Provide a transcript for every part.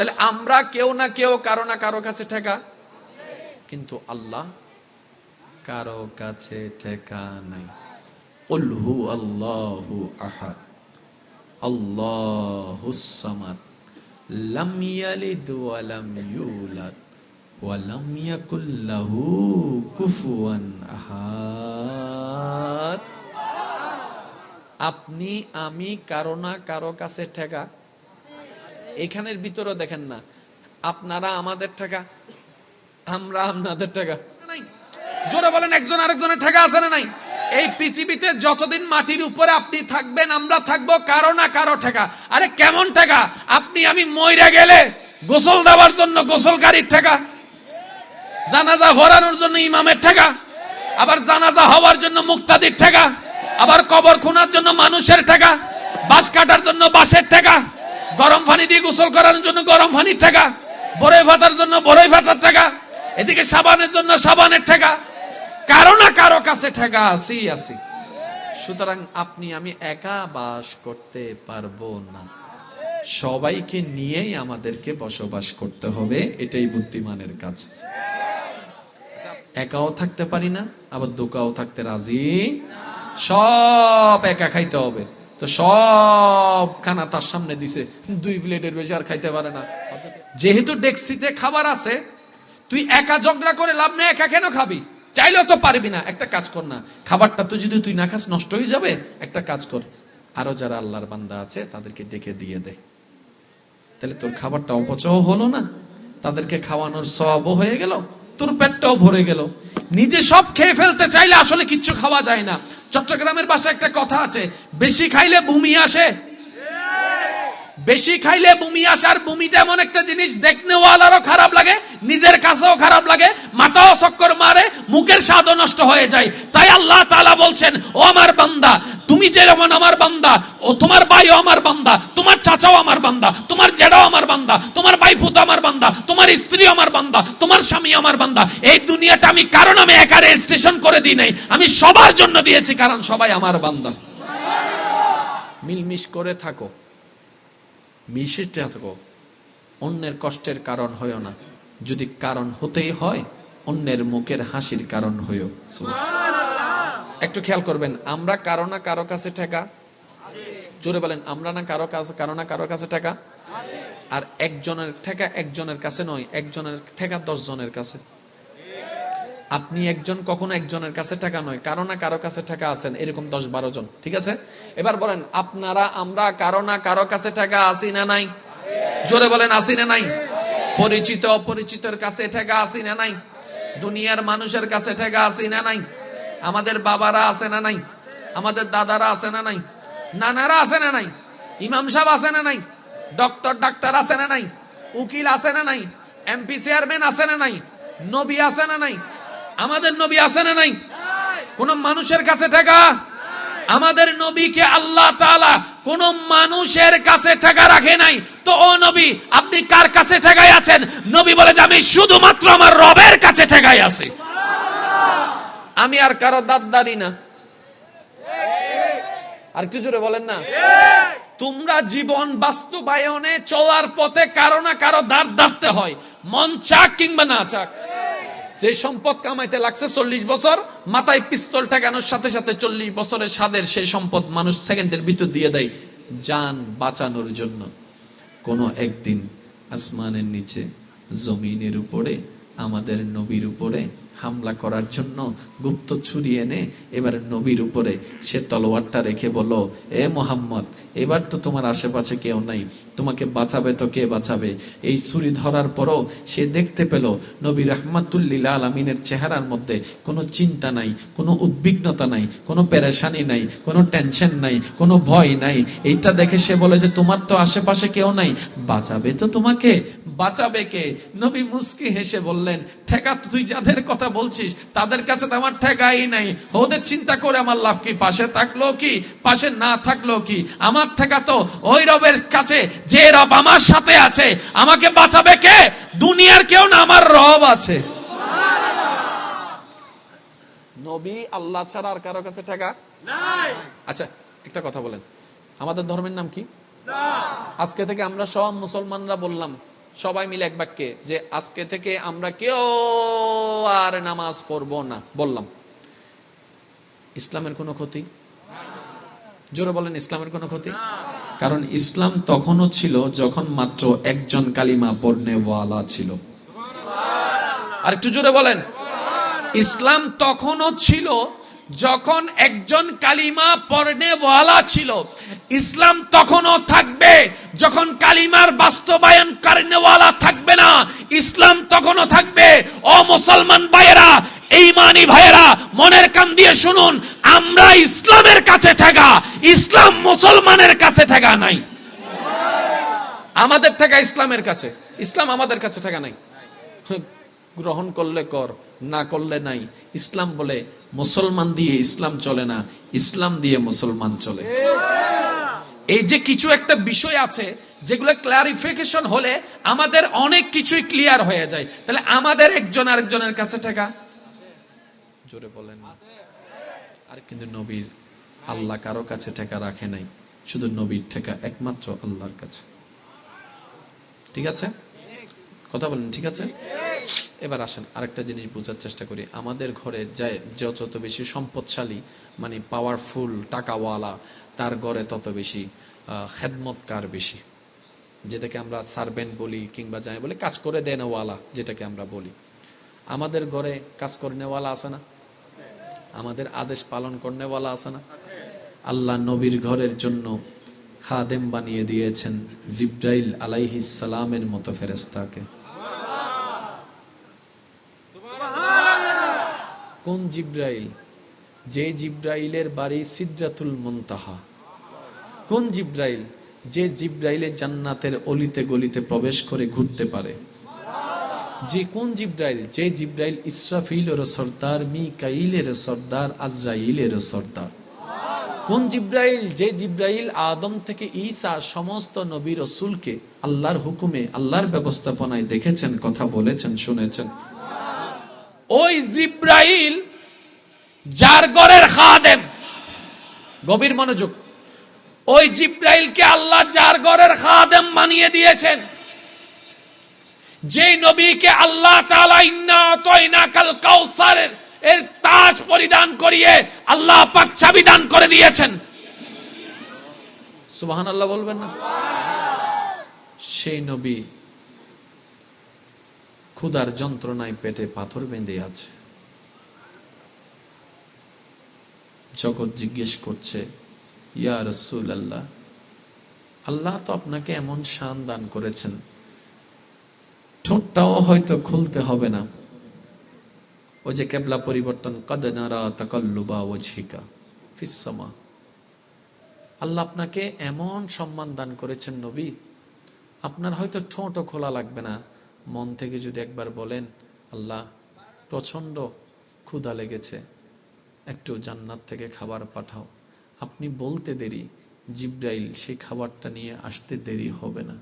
তাহলে আমরা কেউ না কেউ কারও না কারও কাছে ঠেকা। কিন্তু আল্লাহ কারও কাছে ঠেকা নাই। উলহু আল্লাহু আহাদ, আল্লাহুস সামাদ, লাম ইয়ালিদ ওয়া লাম ইউলাদ, ওয়া লাম ইয়াকুল লাহু কুফুয়ান আহাদ। আপনি, আমি কারও না কারও কাছে ঠেকা। এখানের ভিতরে দেখেন না। আপনারা আমাদের টাকা আমরা আপনাদের টাকা নাই। জোরে বলেন, একজন আরেকজনের টাকা আছে না নাই? এই পৃথিবীতে যতদিন মাটির উপরে আপনি থাকবেন, আমরা থাকব কারও না কারও টাকা আরে কেমন টাকা আপনি, আমি মইরা গেলে গোসল দেওয়ার জন্য গোসলকারীর টাকা জানাজা ভরানোর জন্য ইমামের টাকা আবার জানাজা হওয়ার জন্য মুক্তাদির টাকা আবার কবর খোনার জন্য মানুষের টাকা বাস কাটার জন্য বাসের টাকা গরম পানি দিয়ে গোসল করানোর জন্য গরম পানির টাকা বরই ফাটার জন্য বরই ফাটার টাকা এদিকে সাবানের জন্য সাবানের টাকা কারও না কারও কাছে টাকা আসি আসি। সুতরাং আপনি, আমি একা বাস করতে পারব না। সবাইকে নিয়েই আমাদেরকে বসবাস করতে হবে, এটাই বুদ্ধিমানের কাজ। একাও থাকতে পারি না, আবার দোকাও থাকতে রাজি। সব একা খাইতে হবে। তো সব খানা তার সামনে দিছে। দুই প্লেটের বেশি আর খাইতে পারে না। যেহেতু ডেক্সিতে খাবার আছে, তুই একা ঝগড়া করে লাভ নেই, একা কেন খাবি? চাইলেও তো পারবি না। একটা কাজ কর না। খাবারটা তো যদি তুই না খাস, নষ্ট হয়ে যাবে। একটা কাজ কর। আরও যারা আল্লাহর বান্দা আছে, তাদেরকে ডেকে দিয়ে দে। তাহলে তোর খাবারটা অপচয় হলো না? তাদেরকে খাওয়ানোর সবও হয়ে গেল? তোর পেটটাও ভরে গেল। নিজে সব খেয়ে ফেলতে চাইলে আসলে কিচ্ছু খাওয়া যায় না। চট্টগ্রামের বাসায় একটা কথা আছে, বেশি খাইলে বমি আসে। বেশি খাইলে বমি আসার বমিটা এমন একটা জিনিস, দেখনেওয়ালারও খারাপ লাগে, নিজের কাছেও খারাপ লাগে, মাথাও চক্কর মারে, মুখের স্বাদও নষ্ট হয়ে যায়। তাই আল্লাহ তাআলা বলছেন, ও আমার বান্দা তুমি যেমন আমার বান্দা, ও তোমার ভাইও আমার বান্দা, তোমার চাচাও আমার বান্দা, তোমার জেডাও আমার বান্দা, তোমার ভাই ভাইফুত আমার বান্দা, তোমার স্ত্রী আমার বান্দা, তোমার স্বামী আমার বান্দা, এই দুনিয়াটা আমি কারণ আমি একা রেজিস্ট্রেশন করে দিই নাই, আমি সবার জন্য দিয়েছি কারণ সবাই আমার বান্দা। মিলমিশ করে থাকো, মিশে থাকো, অন্যের কষ্টের কারণ হয়েও না, যদি কারণ হতেই হয়, অন্যের মুখের হাসির কারণ হয়েও একটু খেয়াল করবেন, আমরা কারও না কারও কাছে ঠেকা। জোরে বলেন, আমরা না কারও কাছে কারও না কারও কাছে ঠেকা? আর একজনের ঠেকা একজনের কাছে নয়, একজনের ঠেকা জনের কাছে। আপনি একজন কখনো একজনের কাছে টাকা নয়, কারও না কারও কাছে টাকা আছেন, এরকম দশ বারো জন, ঠিক আছে? এবার বলেন, আপনারা, আমরা কারও না কারও কাছে টাকা আসি না নাই? জোরে বলেন আসি না নাই? পরিচিত অপরিচিতের কাছে টাকা আসি না নাই? দুনিয়ার মানুষের কাছে টাকা আসি না নাই? আমাদের বাবারা আছে না নাই? আমাদের দাদারা আছে না নাই? নানারা আছে না নাই? ইমাম সাহেব আছে না নাই? ডক্টর, ডাক্তার আছে না নাই? উকিল আছে না নাই? এমপি, চেয়ারম্যান আছে না নাই? নবী আছে না নাই? আমাদের নবী আছে না নাই? কোন মানুষের কাছে টাকা আমাদের নবীকে আল্লাহ তাআলা কোন মানুষের কাছে টাকা রাখে নাই। তো ও নবী, আপনি কার কাছে ঠেকাই আছেন? নবী বলে যে, আমি শুধুমাত্র আমার রবের কাছে ঠেকাই আছি। আমি আর কারও দাদদারি না। আর একটু জোরে বলেন না। তোমরা জীবন বাস্তবায়নে চলার পথে কারও না কারও দাঁড় দাঁড়তে হয়। মন চাক কিংবা না চাক। যে সম্পদ কামাইতে লাগছে চল্লিশ বছর মাথায় পিস্তল ঠেকানোর সাথে সাথে চল্লিশ বছরের স্বাদের সেই সম্পদ মানুষ সেকেন্ডের ভিতর দিয়ে দেয় যান বাঁচানোর জন্য। কোনো একদিন আসমানের নিচে জমিনের উপরে আমাদের নবীর উপরে হামলা করার জন্য গুপ্ত ছুরি এনে এবার নবীর উপরে সে তলোয়ারটা রেখে বলল, এ মোহাম্মদ, এবার তো তোমার আশেপাশে কেউ নাই। তোমাকে বাঁচাবে তো কে বাঁচাবে? এই ছুরি ধরার পরও সে দেখতে পেল নবী রহমাতুল্লিল আলমিনের চেহারার মধ্যে কোনো চিন্তা নাই, কোনো উদ্বিগ্নতা নাই, কোনো পেরেশানি নাই, কোনো টেনশন নাই, কোনো ভয় নাই। এইটা দেখে সে বলে যে, তোমার তো আশেপাশে কেউ নাই। বাঁচাবে তো তোমাকে, বাঁচাবে কে? নবী মুস্কি হেসে বললেন, ঠেকা তুই যাদের কথা বলছিস তাদের কাছে তো আমার ঠেকাই নাই। ওদের চিন্তা করে আমার লাভ কি? পাশে থাকল কি? পাশে না থাকল কি? আমার ঠেকা তো ওই রবের কাছে যে রব আমার সাথে আছে আমাকে বাঁচাবে কে? দুনিয়ার কেউ না আমার রব আছে। নবী আল্লাহ ছাড়া আর কারও কাছে টাকা আচ্ছা একটা কথা বলেন। আমাদের ধর্মের নাম কি? আজকে থেকে আমরা সব মুসলমানরা বললাম সবাই মিলে এক বাক্যে যে আজকে থেকে আমরা কেউ আর নামাজ পড়ব না। বললাম, ইসলামের কোনো ক্ষতি? জোরে বলেন, ইসলামের কোনো ক্ষতি? কারণ ইসলাম তখনও ছিল যখন মাত্র একজন কালিমা পড়নে ওয়ালা ছিল। আর একটু জোরে বলেন, ইসলাম তখনও ছিল যখন একজন কালিমা পড়নে ওয়ালা ছিল, ইসলাম তখনও থাকবে। যখন কালিমার বাস্তবায়ন কারণেওয়ালা থাকবে না, ইসলাম তখনও থাকবে। ও মুসলমান ভাইয়েরা এইমানি ভাইয়েরা, মনের কান দিয়ে শুনুন, আমরা ইসলামের কাছে ঠেকা, ইসলাম মুসলমানের কাছে ঠেকা নাই। আমাদের ঠেকা ইসলামের কাছে, ইসলাম আমাদের কাছে ঠেকা নাই। গ্রহণ করলে কর। না করলে নাই। ইসলাম বলে মুসলমান দিয়ে ইসলাম চলে না, ইসলাম দিয়ে মুসলমান চলে। এই যে কিছু একটা বিষয় আছে যেগুলো ক্লারিফিকেশন হলে আমাদের অনেক কিছুই ক্লিয়ার হয়ে যায়। তাহলে আমাদের একজন আরেকজনের কাছে টাকা জোরে বলেন আর কিন্তু নবীর আল্লাহ কারও কাছে টাকা রাখে নাই। শুধু নবীর টাকা একমাত্র আল্লাহর কাছে। ঠিক আছে? কথা বলেন, ঠিক আছে? এবার আসেন, আরেকটা জিনিস বোঝার চেষ্টা করি। আমাদের ঘরে যায় যত বেশি সম্পদশালী মানে পাওয়ারফুল টাকাওয়ালা, তার ঘরে তত বেশি খেদমতকার বেশি। যেটাকে আমরা সার্ভেন্ট বলি কিংবা যাই বলি, কাজ করে দেনওয়ালা যেটাকে আমরা বলি। আমাদের ঘরে কাজ করে নেওয়ালা আছে না? আমাদের আদেশ পালন করনেওয়ালা আছে না? আল্লাহ নবীর ঘরের জন্য খাদেম বানিয়ে দিয়েছেন জিব্রাইল আলাইহিস সালামের মতো ফেরেস্তাকে কোন জিব্রাইল? যে জিব্রাইলের বাড়ি সিদ্রাতুল মুনতাহা। কোন জিব্রাইল? যে জিব্রাইলে জান্নাতের অলিতে গলিতে প্রবেশ করে ঘুরতে পারে। যে কোন জিব্রাইল? যে জিব্রাইল ইসরাফিলের সর্দার, মিকাইলের সর্দার, আজরাইলের সর্দার। কোন জিব্রাইল? যে জিব্রাইল আদম থেকে ঈসা সমস্ত নবী রসুলকে আল্লাহর হুকুমে, আল্লাহর ব্যবস্থাপনায় দেখেছেন, কথা বলেছেন, শুনেছেন। ওই জিব্রাইল যার গড়ের খাদেম। গভীর মনোযোগ। ওই জিব্রাইলকে আল্লাহ যার গড়ের খাদেম মানিয়ে দিয়েছেন। যে নবীকে আল্লাহ কাল কাউসারের এর তাজ পরিধান করিয়ে আল্লাহ পাক চাবি দান করে দিয়েছেন। সুবহানাল্লাহ বলবেন না? সেই নবী ক্ষুধার যন্ত্রণায় পেটে পাথর বেঁধে আছে। জগৎ জিজ্ঞেস করছে, ইয়া রসুল আল্লাহ আল্লাহ তো আপনাকে এমন শান দান করেছেন। ঠোঁটটাও হয়তো খুলতে হবে না। ওই যে কেবলা পরিবর্তন, কদ নারা তাকাল্লুবা ওজহিকা ফিসমা আল্লাহ আপনাকে এমন সম্মান দান করেছেন নবী, আপনার হয়তো ঠোঁটও খোলা লাগবে না। মন থেকে যদি একবার বলেন আল্লাহ প্রচণ্ড ক্ষুধা লেগেছে একটু জান্নাত থেকে খাবার পাঠাও। আপনি বলতে দেরি জিব্রাইল সেই খাবারটা নিয়ে আসতে দেরি হবে না।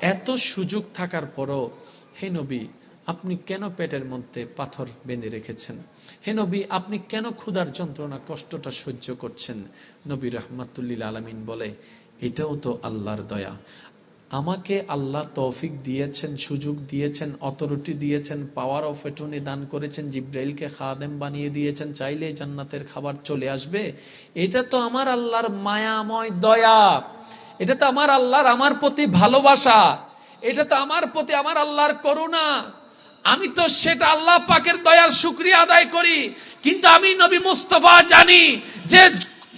এত সুযোগ থাকার পরও হে নবী আপনি কেন পেটের মধ্যে পাথর বেঁধে রেখেছেন? হে নবী আপনি কেন ক্ষুধার যন্ত্রণা কষ্টটা সহ্য করছেন? নবী রহমাতুল্লিল আলমিন বলে এটাও তো আল্লাহর দয়া। আমাকে আল্লাহ তৌফিক দিয়েছেন, সুযোগ দিয়েছেন অথরিটি দিয়েছেন পাওয়ার অফ এটর্নি দান করেছেন, জিব্রাইলকে খাদেম বানিয়ে দিয়েছেন, চাইলে জান্নাতের খাবার চলে আসবে। এটা তো আমার আল্লাহর মায়াময় দয়া। এটা তো আমার আল্লাহর, আমার প্রতি ভালোবাসা। এটা তো আমার প্রতি, আমার আল্লাহর করুণা। আমি তো সেটা আল্লাহ পাকের দয়ার শুক্রিয়া আদায় করি। কিন্তু আমি নবী মুস্তফা জানি যে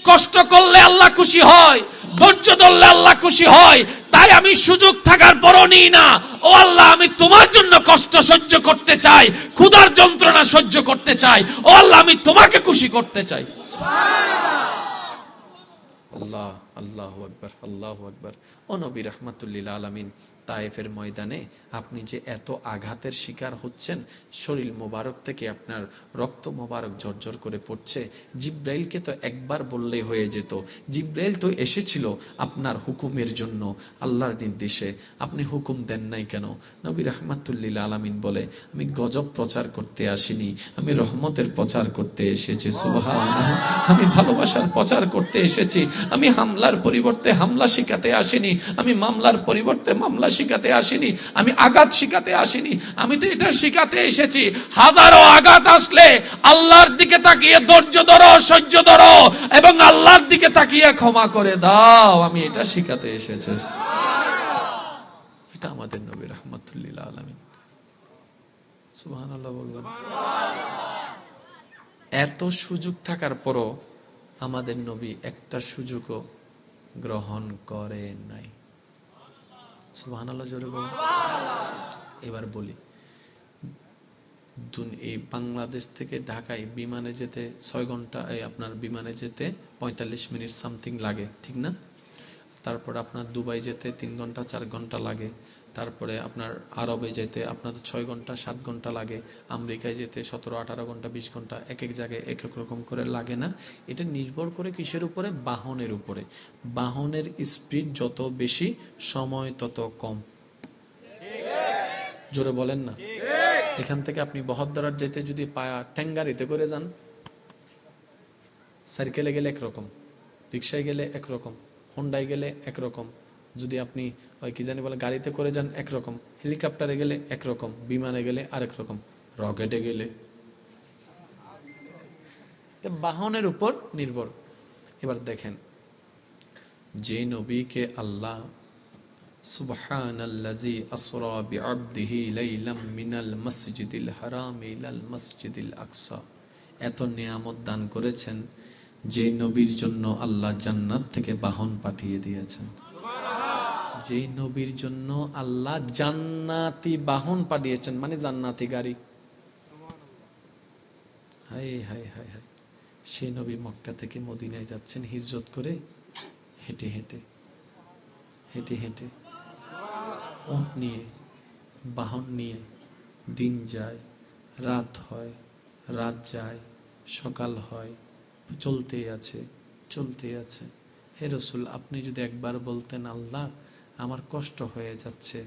কষ্ট করলে আল্লাহ খুশি হয় ধৈর্য ধরলে আল্লাহ খুশি হয়। তাই আমি সুযোগ থাকার পরও নিই না। ও আল্লাহ, আমি তোমার জন্য কষ্ট সহ্য করতে চাই, ক্ষুধার যন্ত্রণা সহ্য করতে চাই। ও আল্লাহ, আমি তোমাকে খুশি করতে চাই। আল্লাহ আল্লাহ আল্লাহ আকবর। ও নবী, রহমতুল্লিল আলমিন। তায়েফের ময়দানে আপনি যে এত আঘাতের শিকার হচ্ছেন, শরীর মোবারক থেকে আপনার রক্ত মোবারক জর্জর করে পড়ছে। জিব্রাইলকে তো একবার বললেই হয়ে যেত। জিব্রাইল তো এসেছিল আপনার হুকুমের জন্য, আল্লাহর নির্দেশে। আপনি হুকুম দেন নাই কেন? নবী রহমাতুল্লিল আলমিন বলে, আমি গজব প্রচার করতে আসিনি, আমি রহমতের প্রচার করতে এসেছি সুবহান আমি ভালোবাসার প্রচার করতে এসেছি, আমি হামলার পরিবর্তে হামলা শিখাতে আসিনি, আমি মামলার পরিবর্তে মামলা শিখাতে আসিনি, আমি আঘাত শিখাতে আসিনি, আমি তো এটা শিখাতে এসেছি। হাজারো আঘাত আসলে আল্লাহর দিকে তাকিয়ে ধৈর্য ধরো, সহ্য ধরো এবং আল্লাহর দিকে তাকিয়ে ক্ষমা করে দাও, আমি এটা শিখাতে এসেছি। এটা আমাদের নবী রহমতুল্লিল আলমিন। এত সুযোগ থাকার পরও আমাদের নবী একটা সুযোগও গ্রহণ করে নাই। সুবাহান জোরে। এবার বলি এই বাংলাদেশ থেকে ঢাকায় বিমানে যেতে ছয় ঘণ্টা এই আপনার বিমানে যেতে পঁয়তাল্লিশ মিনিট সামথিং লাগে ঠিক না? তারপর আপনার দুবাই যেতে তিন ঘণ্টা চার ঘণ্টা লাগে। তারপরে আপনার আরবে যেতে আপনার ছয় ঘণ্টা, সাত ঘণ্টা লাগে। আমেরিকায় যেতে সতেরো, আঠারো ঘণ্টা, বিশ ঘণ্টা, এক এক জায়গায় এক এক রকম করে লাগে না। এটা নির্ভর করে কিসের উপরে? বাহনের উপরে। বাহনের স্পিড যত বেশি, সময় তত কম। জোরে বলেন না। এখান থেকে আপনি বহদ্দারার যেতে যদি পায়া ট্যাঙ্গারিতে করে যান সাইকেলে গেলে একরকম রিক্সায় গেলে একরকম, হোন্ডায় গেলে একরকম যদি আপনি ওই কি জানি বলে গাড়িতে করে যান একরকম হেলিকপ্টারে গেলে একরকম বিমানে গেলে আরেক রকম রকেটে গেলে এটা বাহনের উপর নির্ভর এবার দেখেন যে নবীকে আল্লাহ سبحان الذي أسرى بعبده ليلا من المسجد الحرام إلى المسجد الأقصى এত নিয়ামত দান করেছেন যে নবীর জন্য আল্লাহ জান্নাত থেকে বাহন পাঠিয়ে দিয়েছেন যে নবীর জন্য আল্লাহ জান্নাতি বাহন পাঠিয়েছেন মানে জান্নাতি গাড়ি। হাই হাই হাই হাই সেই নবী মক্কা থেকে মদিনায় যাচ্ছেন, হিজরত করে হেঁটে হেঁটে হেঁটে হেঁটে। উঁট নিয়ে, বাহন নিয়ে দিন যায়, রাত হয়, রাত যায়, সকাল হয় চলতে আছে চলতে আছে। হে রসুল, আপনি যদি একবার বলতেন, আল্লাহ আমার কষ্ট হয়ে যাচ্ছে।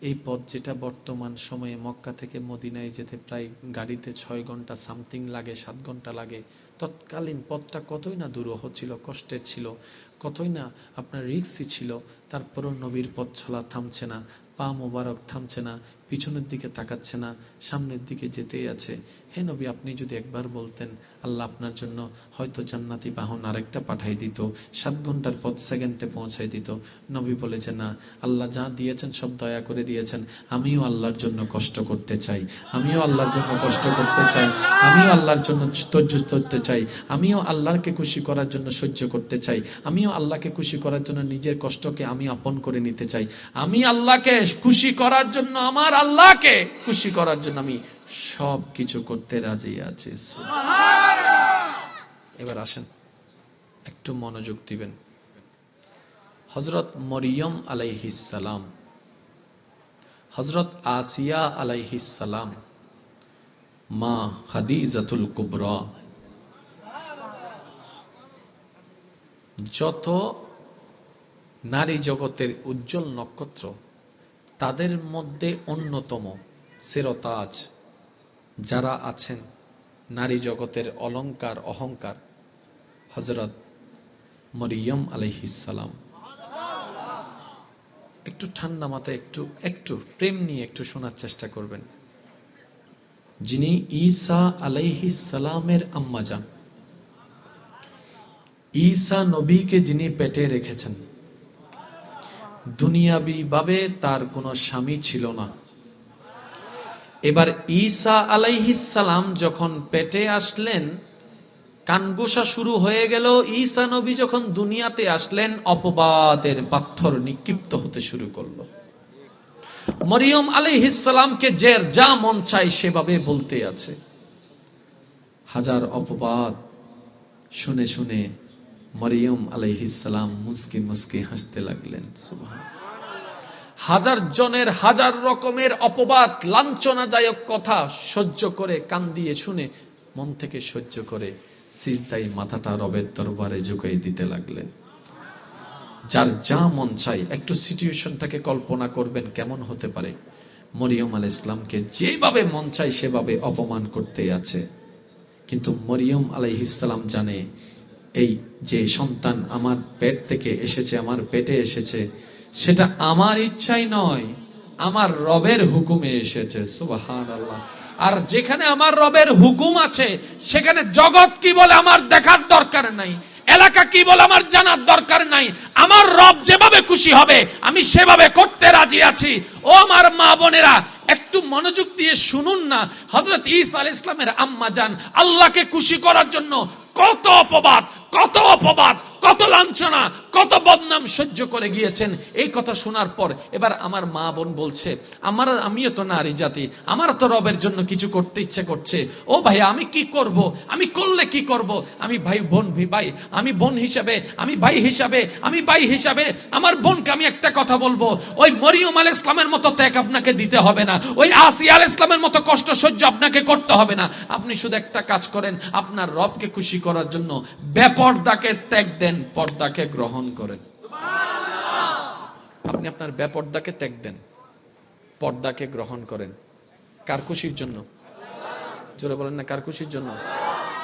এই পথ যেটা বর্তমান সময়ে মক্কা থেকে মদিনায় যেতে প্রায় গাড়িতে ছয় ঘণ্টা সামথিং লাগে, সাত ঘণ্টা লাগে, তৎকালীন পথটা কতই না দূরহ ছিল, কষ্টের ছিল, কতই না আপনার রিক্সই ছিল, তারপরও নবীর পথ ছলা থামছে না, পা মোবারক থামছে না পিছনের দিকে তাকাচ্ছে না, সামনের দিকে যেতেই আছে। হে নবী, আপনি যদি একবার বলতেন, আল্লাহ আপনার জন্য হয়তো জান্নাতি বাহন আরেকটা পাঠাই দিত, সাত ঘণ্টার পথ সেকেন্ডে পৌঁছাই দিত। নবী বলেছে না, আল্লাহ যা দিয়েছেন সব দয়া করে দিয়েছেন। আমিও আল্লাহর জন্য কষ্ট করতে চাই। আমিও আল্লাহর জন্য কষ্ট করতে চাই। আমিও আল্লাহর জন্য ধৈর্য ধরতে চাই। আমিও আল্লাহকে খুশি করার জন্য সহ্য করতে চাই। আমিও আল্লাহকে খুশি করার জন্য নিজের কষ্টকে আমি আপন করে নিতে চাই। আমি আল্লাহকে খুশি করার জন্য আমার আল্লাহকে খুশি করার জন্য আমি সব কিছু করতে রাজি আছি। এবার আসেন, একটু মনোযোগ দিবেন। হজরত মরিয়ম আলাইহিসালাম হজরত আসিয়া আলাইহিসালাম মা খাদিজাতুল কুবরা, যত নারী জগতের উজ্জ্বল নক্ষত্র তাদের মধ্যে অন্যতম সেরতাজ যারা আছেন নারী জগতের অলংকার, অহংকার। হজরত মরিয়ম আলহিসাম একটু ঠান্ডা মাথায় একটু একটু প্রেম নিয়ে একটু শোনার চেষ্টা করবেন। যিনি ঈসা আলাইহিসালামের আম্মা যান। ঈসা নবীকে যিনি পেটে রেখেছেন দুনিয়াবি ভাবে তার কোনো স্বামী ছিল না। এবার ঈসা আলাইহিসালাম যখন পেটে আসলেন, কানগোসা শুরু হয়ে গেল, ঈসা নবী যখন দুনিয়াতে আসলেন, অপবাদের পাথর নিক্ষিপ্ত হতে শুরু করল। মরিয়ম আলাইহিসালামকে যে যা মন চাই সেভাবে বলতে আছে। হাজার অপবাদ শুনে শুনে মরিয়ম আলাইহিসালাম মুসকি মুসকি হাসতে লাগলেন হাজার জনের হাজার রকমের অপবাদ, লাঞ্ছনাদায়ক কথা সহ্য করে কান দিয়ে শুনে, মন থেকে সহ্য করে সিজদাই মাথাটা রবের দরবারে ঝুঁকাই দিতে লাগলেন। যার যা মন চাই, একটু সিচুয়েশনটাকে কল্পনা করবেন কেমন হতে পারে। মরিয়ম আল ইসলামকে যেভাবে মন চাই, সেভাবে অপমান করতে আছে। কিন্তু মরিয়ম আলাইহিসালাম জানে এই যে সন্তান আমার পেট থেকে এসেছে, আমার পেটে এসেছে, সেটা আমার ইচ্ছাই নয়, আমার রবের হুকুমে এসেছে সুবাহান আল্লাহ আর যেখানে আমার রবের হুকুম আছে, সেখানে জগৎ কি বলে আমার দেখার দরকার নাই, এলাকা কি বলে আমার জানার দরকার নাই, আমার রব যেভাবে খুশি হবে, আমি সেভাবে করতে রাজি আছি। ও আমার মা বোনেরা, একটু মনোযোগ দিয়ে শুনুন না হজরত ইসা আল ইসলামের আম্মা যান, আল্লাহকে খুশি করার জন্য কত অপবাদ কত অপবাদ, কত লাঞ্ছনা, কত বদনাম সহ্য করে গিয়েছেন। এই কথা শোনার পর এবার আমার মা বোন বলছে, আমার, আমিও তো নারী জাতি, আমার তো রবের জন্য কিছু করতে ইচ্ছে করছে। ও ভাই, আমি কি করব? আমি করলে কি করব? আমি ভাই বোন ভাই, আমি বোন হিসাবে, আমি ভাই হিসাবে, আমি ভাই হিসাবে, আমার বোনকে আমি একটা কথা বলব। ওই মরিয়ম আল ইসলামের মতো ত্যাগ আপনাকে দিতে হবে না। ওই আসিয়া আল ইসলামের মতো কষ্ট সহ্য আপনাকে করতে হবে না। আপনি শুধু একটা কাজ করেন, আপনার রবকে খুশি করার জন্য বেপর্দাকে ত্যাগ দেন পর্দাকে গ্রহণ করেন। আপনি আপনার বেপর্দাকে ত্যাগ দেন পর্দাকে গ্রহণ করেন। কারকুশির জন্য। জোরে বলেন না কারকুশির জন্য।